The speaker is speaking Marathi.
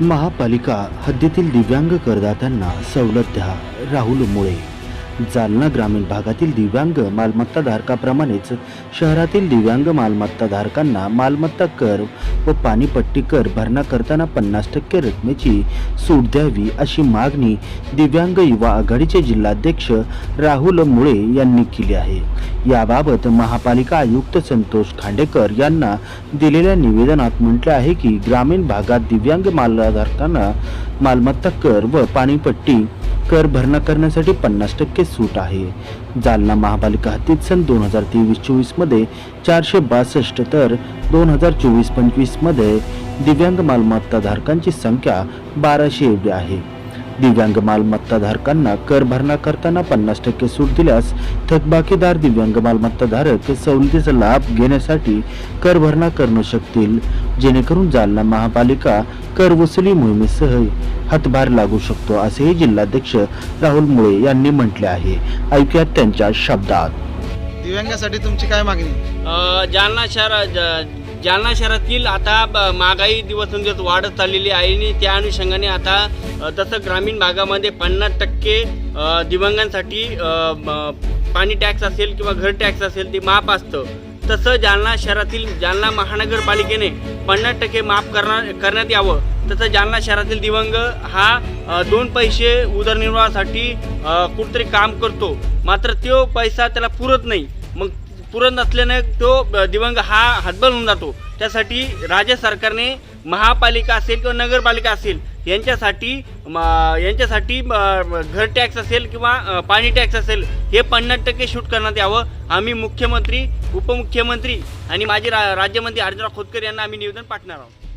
महापालिका हद्दीतील दिव्यांग करदात्यांना सवलत द्या. राहुल मुळे जालना ग्रामीण भागातील दिव्यांग मालमत्ताधारकाप्रमाणेच शहरातील दिव्यांग मालमत्ताधारकांना मालमत्ता कर व पाणीपट्टी कर भरणा करताना पन्नास टक्के रकमेची सूट द्यावी अशी मागणी दिव्यांग युवा आघाडीचे जिल्हाध्यक्ष राहुल मुळे यांनी केली आहे. याबाबत महापालिका आयुक्त संतोष खांडेकर यांना दिलेल्या निवेदनात म्हटले आहे की ग्रामीण भागात दिव्यांग मालधारकांना मालमत्ता कर व पाणीपट्टी कर भरणा करण्यासाठी पन्नास टक्के सूट आहे. जालना महापालिका हद्दीत सन दोन हजार तेवीस चोवीसमध्ये चारशे बासष्ट तर दोन हजार चोवीस पंचवीसमध्ये दिव्यांग मालमत्ताधारकांची संख्या बाराशे एवढी आहे. दिव्यांग मालमत्ताधारकांना कर भरणा करताना पन्नास टक्के सूट दिल्यास थकबाकीदार दिव्यांग मालमत्ताधारक सवलतीचा लाभ घेण्यासाठी कर भरणा करणं शकतील. जेणेकरून जालना महापालिका कर वसुली मोहिमेसह हातभार लागू शकतो असेही जिल्हाध्यक्ष राहुल मुळे यांनी म्हटले आहे. ऐकूयात त्यांच्या शब्दात. दिव्यांगासाठी तुमची काय मागणी? जालना शहर जालना शहरातील आता ब- महागाई दिवसेंदिवस वाढत चाललेली आहे आणि त्या अनुषंगाने आता तसं ग्रामीण भागामध्ये पन्नास टक्के दिवंगांसाठी दिव्यांगांसाठी पाणी टॅक्स असेल किंवा घर टॅक्स असेल ते माफ असतं. तसं जालना शहरातील जालना महानगरपालिकेने पन्नास टक्के माफ करणार करण्यात यावं. तसं जालना शहरातील दिवंग हा दोन पैसे उदरनिर्वाहासाठी कुठतरी काम करतो. मात्र तो पैसा त्याला पुरत नाही. मग पुरत नसल्याने तो दिवंग हा हतबल होऊन जातो. त्यासाठी राज्य सरकारने महापालिका असेल किंवा नगरपालिका असेल यांच्यासाठी यांच्यासाठी घर टॅक्स असेल किंवा पाणी टॅक्स असेल हे पन्नास टक्के शूट करण्यात यावं. आम्ही मुख्यमंत्री उपमुख्यमंत्री आणि माजी रा राज्यमंत्री अर्जुनराव खोतकर यांना आम्ही निवेदन पाठवणार आहोत.